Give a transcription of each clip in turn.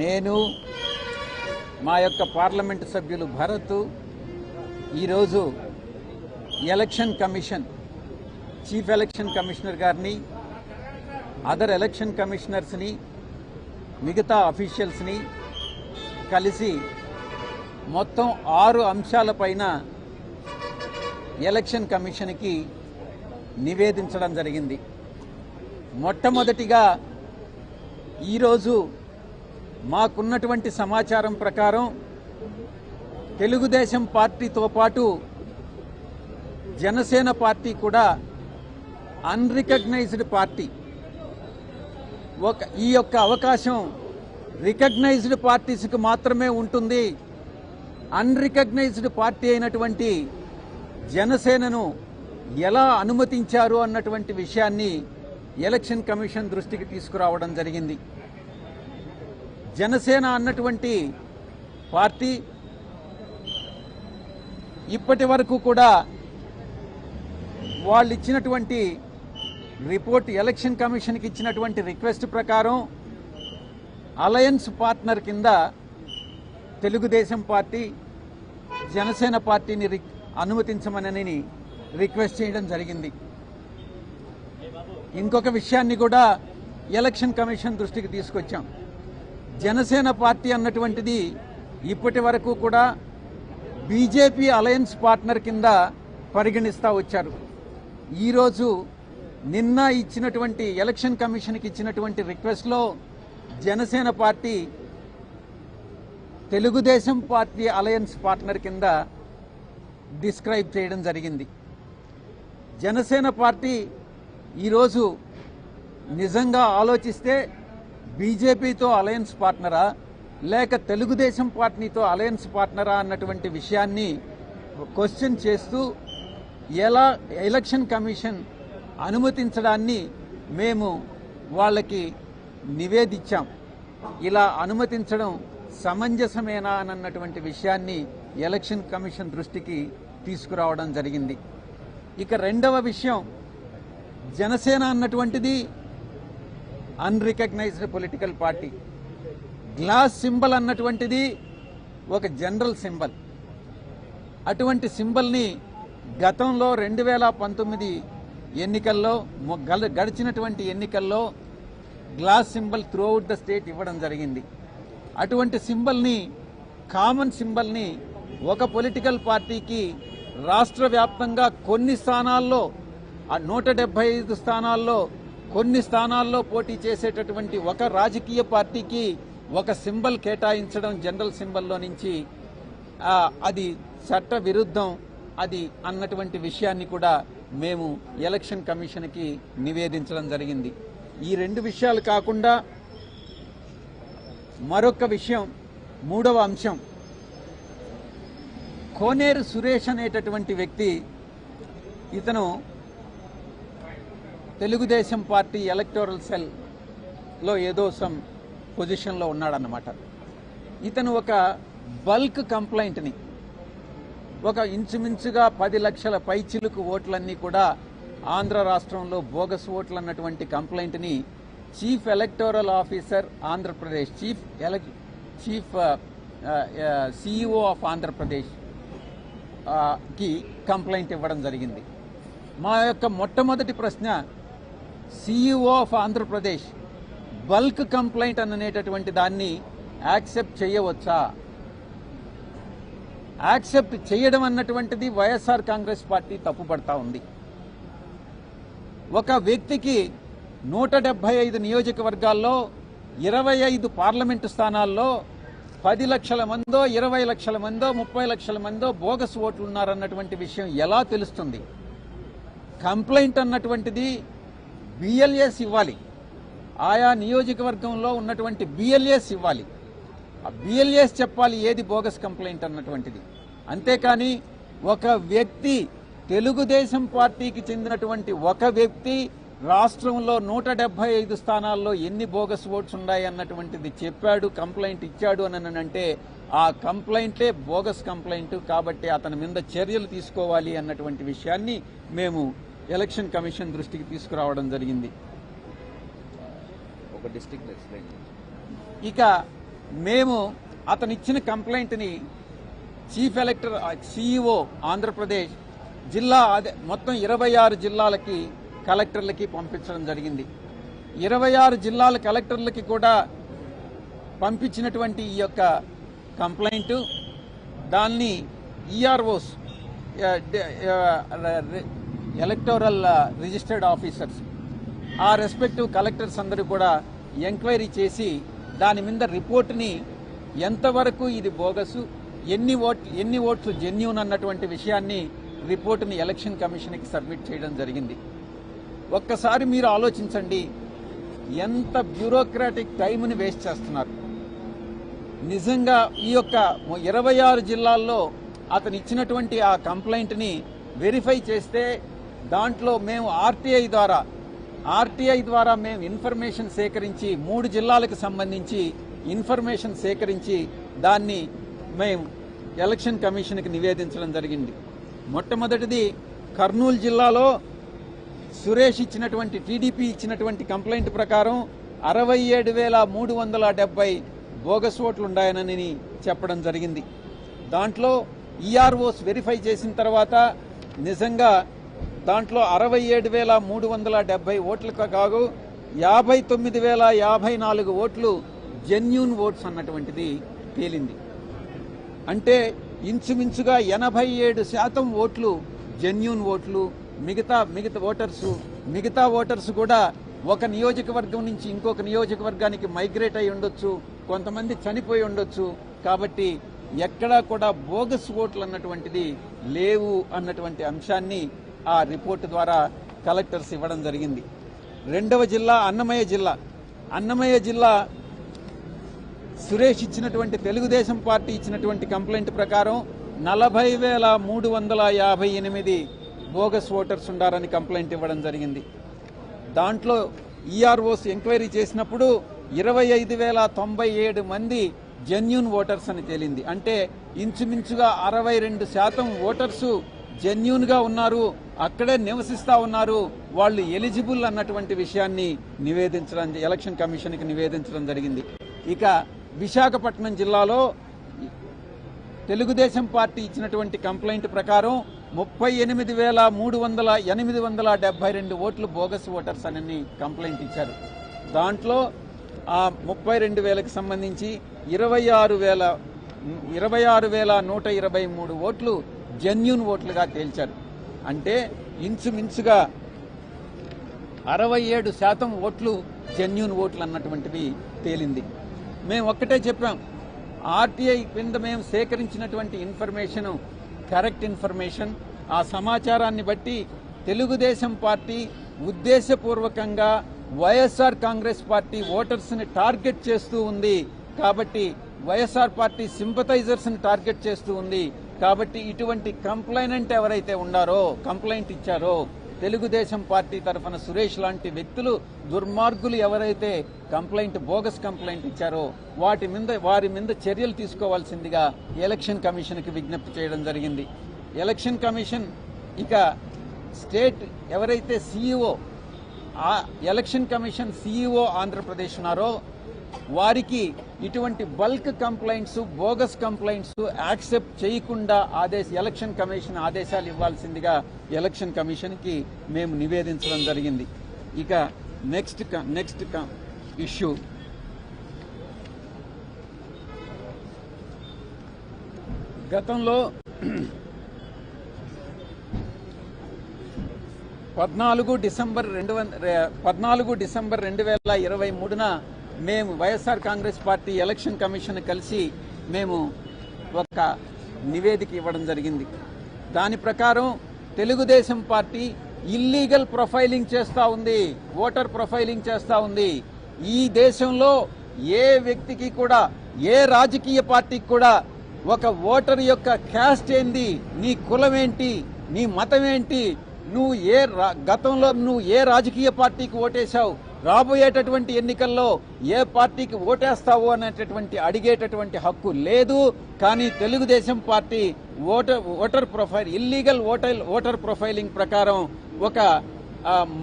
నేను మా యొక్క పార్లమెంటు సభ్యులు భరత్ ఈరోజు election commission chief election commissioner గారిని అదర్ ఎలక్షన్ కమిషనర్స్ని మిగతా అఫీషియల్స్ని కలిసి మొత్తం ఆరు అంశాలపైన ఎలక్షన్ కమిషన్కి నివేదించడం జరిగింది. మొట్టమొదటిగా ఈరోజు మాకున్నటువంటి సమాచారం ప్రకారం తెలుగుదేశం పార్టీతో పాటు జనసేన పార్టీ కూడా అన్రికగ్నైజ్డ్ పార్టీ. ఒక ఈ యొక్క అవకాశం రికగ్నైజ్డ్ పార్టీస్కి మాత్రమే ఉంటుంది. అన్రికగ్నైజ్డ్ పార్టీ అయినటువంటి జనసేనను ఎలా అనుమతించారు అన్నటువంటి విషయాన్ని ఎలక్షన్ కమిషన్ దృష్టికి తీసుకురావడం జరిగింది. జనసేన అన్నటువంటి పార్టీ ఇప్పటి వరకు కూడా వాళ్ళు ఇచ్చినటువంటి రిపోర్ట్ ఎలక్షన్ కమిషన్కి ఇచ్చినటువంటి రిక్వెస్ట్ ప్రకారం అలయన్స్ పార్ట్నర్ కింద తెలుగుదేశం పార్టీ జనసేన పార్టీని రి- అనుమతించమనని రిక్వెస్ట్ చేయడం జరిగింది. ఇంకొక విషయాన్ని కూడా ఎలక్షన్ కమిషన్ దృష్టికి తీసుకొచ్చాం. జనసేన పార్టీ అన్నటువంటిది ఇప్పటి వరకు కూడా బీజేపీ అలయన్స్ పార్ట్నర్ కింద పరిగణిస్తూ వచ్చారు. ఈరోజు నిన్న ఇచ్చినటువంటి ఎలక్షన్ కమిషన్కి ఇచ్చినటువంటి రిక్వెస్ట్లో Janasena party Telugu Desam party alliance partner కింద డిస్క్రైబ్ చేయడం జరిగింది. జనసేన పార్టీ ఈరోజు నిజంగా ఆలోచిస్తే బీజేపీతో అలయన్స్ పార్ట్నరా లేక తెలుగుదేశం పార్టీతో అలయన్స్ పార్ట్నరా అన్నటువంటి విషయాన్ని క్వశ్చన్ చేస్తూ ఎలా ఎలక్షన్ కమిషన్ అనుమతించడాన్ని మేము వాళ్ళకి నివేదించాం. ఇలా అనుమతించడం సమంజసమేనా అన్నటువంటి విషయాన్ని ఎలక్షన్ కమిషన్ దృష్టికి తీసుకురావడం జరిగింది. ఇక రెండవ విషయం జనసేన అన్నటువంటిది unrecognised political party glass symbol అన్నటువంటిది ఒక జనరల్ సింబల్ అటువంటి సింబల్ని గతంలో రెండు వేల పంతొమ్మిది ఎన్నికల్లో గడిచినటువంటి ఎన్నికల్లో glass symbol throughout the state ఇవ్వడం జరిగింది. అటువంటి సింబల్ని కామన్ సింబల్ని ఒక పొలిటికల్ పార్టీకి రాష్ట్ర వ్యాప్తంగా కొన్ని స్థానాల్లో ఆ నూట డెబ్బై ఐదు స్థానాల్లో కొన్ని స్థానాల్లో పోటీ చేసేటటువంటి ఒక రాజకీయ పార్టీకి ఒక సింబల్ కేటాయించడం జనరల్ సింబల్లో నుంచి అది చట్ట విరుద్ధం అది అన్నటువంటి విషయాన్ని కూడా మేము ఎలక్షన్ కమిషన్కి నివేదించడం జరిగింది. ఈ రెండు విషయాలు కాకుండా మరొక విషయం మూడవ అంశం. కోనేరు సురేష్ అనేటటువంటి వ్యక్తి ఇతను తెలుగుదేశం పార్టీ ఎలక్టోరల్ సెల్లో ఏదో సమ్ పొజిషన్లో ఉన్నాడన్నమాట. ఇతను ఒక బల్క్ కంప్లైంట్ని ఒక ఇంచుమించుగా పది లక్షల పైచిలుకు ఓట్లన్నీ కూడా ఆంధ్ర రాష్ట్రంలో బోగస్ ఓట్లు అన్నటువంటి కంప్లైంట్ని chief electoral officer Andhra Pradesh chief ఎలక్ chief CEO of ఆంధ్రప్రదేశ్కి కంప్లైంట్ ఇవ్వడం జరిగింది. మా యొక్క మొట్టమొదటి ప్రశ్న CEO of Andhra Pradesh bulk complaint అనేటటువంటి దాన్ని యాక్సెప్ట్ చేయవచ్చా? యాక్సెప్ట్ చేయడం అన్నటువంటిది వైఎస్ఆర్ కాంగ్రెస్ పార్టీ తప్పుపడతా ఉంది. ఒక వ్యక్తికి నూట డెబ్బై ఐదు నియోజకవర్గాల్లో ఇరవై ఐదు పార్లమెంటు స్థానాల్లో పది లక్షల మందో ఇరవై లక్షల మందో ముప్పై లక్షల మందో బోగస్ ఓట్లు ఉన్నారన్నటువంటి విషయం ఎలా తెలుస్తుంది? కంప్లైంట్ అన్నటువంటిది బిఎల్ఏస్ ఇవ్వాలి. ఆయా నియోజకవర్గంలో ఉన్నటువంటి బిఎల్ఎస్ ఇవ్వాలి. ఆ బిఎల్ఏస్ చెప్పాలి ఏది బోగస్ కంప్లైంట్ అన్నటువంటిది. అంతేకాని ఒక వ్యక్తి తెలుగుదేశం పార్టీకి చెందినటువంటి ఒక వ్యక్తి రాష్ట్రంలో నూట డెబ్బై ఐదు స్థానాల్లో ఎన్ని బోగస్ ఓట్స్ ఉన్నాయి అన్నటువంటిది చెప్పాడు కంప్లైంట్ ఇచ్చాడు అని అంటే ఆ కంప్లైంటే బోగస్ కంప్లైంట్ కాబట్టి అతని మీద చర్యలు తీసుకోవాలి అన్నటువంటి విషయాన్ని మేము ఎలక్షన్ కమిషన్ దృష్టికి తీసుకురావడం జరిగింది. ఒక చేయండి. ఇక మేము అతను ఇచ్చిన కంప్లైంట్ని చీఫ్ ఎలక్టర్ సిఇఓ ఆంధ్రప్రదేశ్ జిల్లా అదే మొత్తం ఇరవై ఆరు జిల్లాలకి కలెక్టర్లకి పంపించడం జరిగింది. ఇరవై ఆరు జిల్లాల కలెక్టర్లకి కూడా పంపించినటువంటి ఈ యొక్క కంప్లైంట్ దాన్ని ఈఆర్ఓస్ ఎలక్టోరల్ రిజిస్టర్డ్ ఆఫీసర్స్. ఆ రెస్పెక్టివ్ కలెక్టర్స్ అందరూ కూడా ఎంక్వైరీ చేసి దాని మీద రిపోర్ట్ని ఎంతవరకు ఇది బోగసు ఎన్ని ఓట్ ఎన్ని ఓట్లు జెన్యూన్ అన్నటువంటి విషయాన్ని రిపోర్ట్ని ఎలక్షన్ కమిషన్కి సబ్మిట్ చేయడం జరిగింది. ఒక్కసారి మీరు ఆలోచించండి ఎంత బ్యూరోక్రాటిక్ టైంని వేస్ట్ చేస్తున్నారు. నిజంగా ఈ యొక్క ఇరవై ఆరు జిల్లాల్లో అతను ఇచ్చినటువంటి ఆ కంప్లైంట్ని వెరిఫై చేస్తే దాంట్లో మేము ఆర్టీఐ ద్వారా ఆర్టీఐ ద్వారా మేము ఇన్ఫర్మేషన్ సేకరించి మూడు జిల్లాలకు సంబంధించి ఇన్ఫర్మేషన్ సేకరించి దాన్ని మేము ఎలక్షన్ కమిషన్కి నివేదించడం జరిగింది. మొట్టమొదటిది కర్నూలు జిల్లాలో సురేష్ ఇచ్చినటువంటి టీడీపీ ఇచ్చినటువంటి కంప్లైంట్ ప్రకారం అరవై ఏడు వేల మూడు వందల డెబ్బై బోగస్ ఓట్లు ఉన్నాయనని చెప్పడం జరిగింది. దాంట్లో ఈఆర్ఓస్ వెరిఫై చేసిన తర్వాత నిజంగా దాంట్లో అరవై ఏడు వేల మూడు వందల డెబ్బై ఓట్లకు కాగు యాభై తొమ్మిది వేల యాభై నాలుగు ఓట్లు జెన్యున్ ఓట్స్ అన్నటువంటిది తేలింది. అంటే ఇంచుమించుగా ఎనభై ఏడు శాతం ఓట్లు జెన్యున్ ఓట్లు మిగతా మిగతా ఓటర్స్ మిగతా ఓటర్స్ కూడా ఒక నియోజకవర్గం నుంచి ఇంకొక నియోజకవర్గానికి మైగ్రేట్ అయి ఉండొచ్చు కొంతమంది చనిపోయి ఉండొచ్చు కాబట్టి ఎక్కడా కూడా బోగస్ ఓట్లు అన్నటువంటిది లేవు అన్నటువంటి అంశాన్ని ఆ రిపోర్టు ద్వారా కలెక్టర్స్ ఇవ్వడం జరిగింది. రెండవ జిల్లా అన్నమయ్య జిల్లా. అన్నమయ్య జిల్లా సురేష్ ఇచ్చినటువంటి తెలుగుదేశం పార్టీ ఇచ్చినటువంటి కంప్లైంట్ ప్రకారం నలభై వేల మూడు వందల యాభై ఎనిమిది బోగస్ ఓటర్స్ ఉండారని కంప్లైంట్ ఇవ్వడం జరిగింది. దాంట్లో ఈఆర్ఓస్ ఎంక్వైరీ చేసినప్పుడు ఇరవై ఐదు వేల తొంభై ఏడు మంది జెన్యున్ ఓటర్స్ అని తేలింది. అంటే ఇంచుమించుగా అరవై రెండు శాతం ఓటర్సు జెన్యున్గా ఉన్నారు. అక్కడే నివసిస్తా ఉన్నారు. వాళ్ళు ఎలిజిబుల్ అన్నటువంటి విషయాన్ని నివేదించడం ఎలక్షన్ కమిషన్కి నివేదించడం జరిగింది. ఇక విశాఖపట్నం జిల్లాలో తెలుగుదేశం పార్టీ ఇచ్చినటువంటి కంప్లైంట్ ప్రకారం ముప్పై ఎనిమిది వేల మూడు వందల ఎనిమిది వందల డెబ్బై రెండు ఓట్లు బోగస్ ఓటర్స్ అని కంప్లైంట్ ఇచ్చారు. దాంట్లో ఆ ముప్పై రెండు వేలకు సంబంధించి ఇరవై ఆరు వేల ఇరవై ఆరు వేల నూట ఇరవై మూడు ఓట్లు జెన్యున్ ఓట్లుగా తేల్చారు. అంటే ఇంచుమించుగా అరవై ఏడు శాతం ఓట్లు జెన్యున్ ఓట్లు అన్నటువంటివి తేలింది. మేము ఒక్కటే చెప్పాం ఆర్టీఐ కింద మేము సేకరించినటువంటి ఇన్ఫర్మేషన్ కరెక్ట్ ఇన్ఫర్మేషన్ ఆ సమాచారాన్ని బట్టి తెలుగుదేశం పార్టీ ఉద్దేశపూర్వకంగా వైఎస్ఆర్ కాంగ్రెస్ పార్టీ ఓటర్స్ని టార్గెట్ చేస్తూ ఉంది. కాబట్టి వైఎస్ఆర్ పార్టీ సింపథైజర్స్ని టార్గెట్ చేస్తూ ఉంది. కాబట్టి ఇటువంటి కంప్లైనెంట్ ఎవరైతే ఉన్నారో కంప్లైంట్ ఇచ్చారో తెలుగుదేశం పార్టీ తరఫున సురేష్ లాంటి వ్యక్తులు దుర్మార్గులు ఎవరైతే కంప్లైంట్ బోగస్ కంప్లైంట్ ఇచ్చారో వాటి మీద వారి మీద చర్యలు తీసుకోవాల్సిందిగా ఎలక్షన్ కమిషన్కి విజ్ఞప్తి చేయడం జరిగింది. ఎలక్షన్ కమిషన్ ఇక స్టేట్ ఎవరైతే CEO election commission CEO Andhra Pradesh ఉన్నారో వారికి ఇటువంటి bulk complaints bogus complaints accept చేయకుండా ఆదేశ ఎలక్షన్ కమిషన్ ఆదేశాలు ఇవ్వాల్సిందిగా ఎలక్షన్ కమిషన్కి మేము నివేదించడం జరిగింది. ఇక నెక్స్ట్ నెక్స్ట్ ఇష్యూ. గతంలో పద్నాలుగు డిసెంబర్ రెండు పద్నాలుగు డిసెంబర్ రెండు వేల ఇరవై మూడున మేము YSR Congress party election commission కలిసి మేము ఒక నివేదిక ఇవ్వడం జరిగింది. దాని ప్రకారం తెలుగుదేశం పార్టీ ఇల్లీగల్ ప్రొఫైలింగ్ చేస్తూ ఉంది ఓటర్ ప్రొఫైలింగ్ చేస్తూ ఉంది. ఈ దేశంలో ఏ వ్యక్తికి కూడా ఏ రాజకీయ పార్టీకి కూడా ఒక ఓటర్ యొక్క క్యాస్ట్ ఏంది నీ కులం ఏంటి నీ మతం ఏంటి నువ్వు ఏ రా- గతంలో నువ్వు ఏ రాజకీయ పార్టీకి ఓటేశావు రాబోయేటటువంటి ఎన్నికల్లో ఏ పార్టీకి ఓటేస్తావు అనేటటువంటి అడిగేటటువంటి హక్కు లేదు. కానీ Telugu Desam party voter voter profile illegal voter voter profiling ప్రకారం ఒక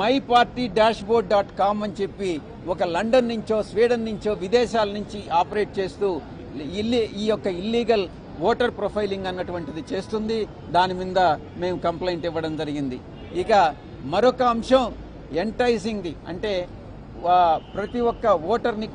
my party dashboard dot com అని చెప్పి ఒక లండన్ నుంచో స్వీడన్ నుంచో విదేశాల నుంచి ఆపరేట్ చేస్తూ ఇల్లి ఈ యొక్క ఇల్లీగల్ ఓటర్ ప్రొఫైలింగ్ అన్నటువంటిది చేస్తుంది. దాని మీద మేము కంప్లైంట్ ఇవ్వడం జరిగింది. ఇక మరొక అంశం ఎంటైజింగ్ది అంటే ప్రతి ఒక్క ఓటర్ని